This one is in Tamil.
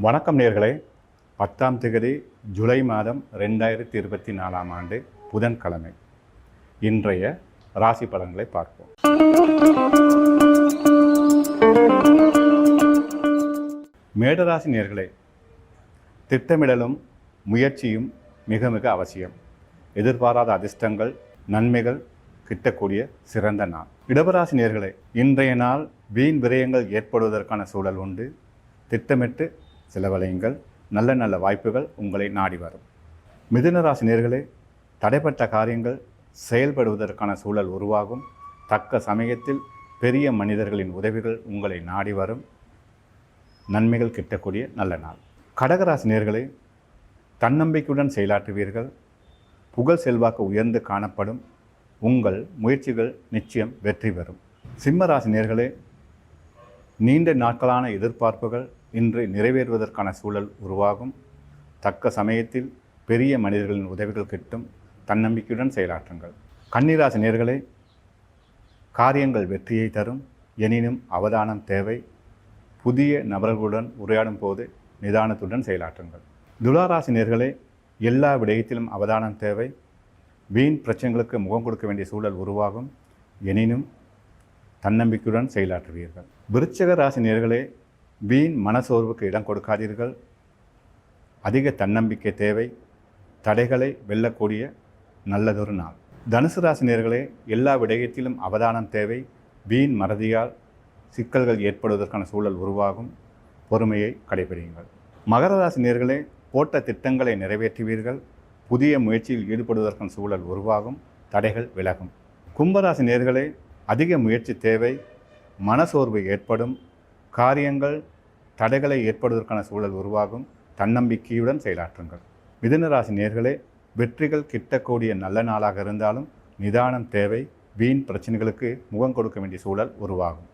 வணக்கம் நேர்களே. பத்தாம் திகதி ஜூலை மாதம் ரெண்டாயிரத்தி இருபத்தி நாலாம் ஆண்டு புதன்கிழமை. இன்றைய ராசி பலன்களை பார்ப்போம். மேடராசி நேர்களே திட்டமிடலும் முயற்சியும் மிக மிக அவசியம். எதிர்பாராத அதிர்ஷ்டங்கள் நன்மைகள் கிட்டக்கூடிய சிறந்த நாள். இடபராசி நேர்களே இன்றைய நாள் வீண் விரயங்கள் ஏற்படுவதற்கான சூழல் உண்டு. திட்டமிட்டு செலவழையுங்கள். நல்ல நல்ல வாய்ப்புகள் உங்களை நாடி வரும். மிதுனராசி நேர்களே தடைப்பட்ட காரியங்கள் செயல்படுவதற்கான சூழல் உருவாகும். தக்க சமயத்தில் பெரிய மனிதர்களின் உதவிகள் உங்களை நாடி வரும். நன்மைகள் கிட்டக்கூடிய நல்ல நாள். கடகராசி நேர்களே தன்னம்பிக்கையுடன் செயலாற்றுவீர்கள். புகழ் செல்வாக்கு உயர்ந்து காணப்படும். உங்கள் முயற்சிகள் நிச்சயம் வெற்றி பெறும். சிம்மராசி நேர்களே நீண்ட நாட்களான எதிர்பார்ப்புகள் இன்று நிறைவேறுவதற்கான சூழல் உருவாகும். தக்க சமயத்தில் பெரிய மனிதர்களின் உதவிகள் கிட்டும் தன்னம்பிக்கையுடன் செயலாற்றுங்கள். கன்னிராசி நேர்களே காரியங்கள் வெற்றியை தரும். எனினும் அவதானம் தேவை. புதிய நபர்களுடன் உரையாடும் போது நிதானத்துடன் செயலாற்றுங்கள். துளாராசி நேர்களே எல்லா விடயத்திலும் அவதானம் தேவை. வீண் பிரச்சனைகளுக்கு முகம் கொடுக்க வேண்டிய சூழல் உருவாகும். எனினும் தன்னம்பிக்கையுடன் செயலாற்றுவீர்கள். விருச்சக ராசி நேர்களே வீண் மனசோர்வுக்கு இடம் கொடுக்காதீர்கள். அதிக தன்னம்பிக்கை தேவை. தடைகளை வெல்லக்கூடிய நல்லதொரு நாள். தனுசு ராசினியர்களே நேர்களே எல்லா விடயத்திலும் அவதானம் தேவை. வீண் மறதியால் சிக்கல்கள் ஏற்படுவதற்கான சூழல் உருவாகும். பொறுமையை கடைபிடியுங்கள். மகர ராசி நேர்களே போட்ட திட்டங்களை நிறைவேற்றுவீர்கள். புதிய முயற்சியில் ஈடுபடுவதற்கான சூழல் உருவாகும். தடைகள் விலகும். கும்பராசி நேர்களே அதிக முயற்சி தேவை. மனசோர்வு ஏற்படும். காரியங்கள் தடைகளை ஏற்படுவதற்கான சூழல் உருவாகும். தன்னம்பிக்கையுடன் செயலாற்றுங்கள். மிதுனராசி நேர்களே வெற்றிகள் கிட்டக்கூடிய நல்ல நாளாக இருந்தாலும் நிதானம் தேவை. வீண் பிரச்சனைகளுக்கு முகம் கொடுக்க வேண்டிய சூழல் உருவாகும்.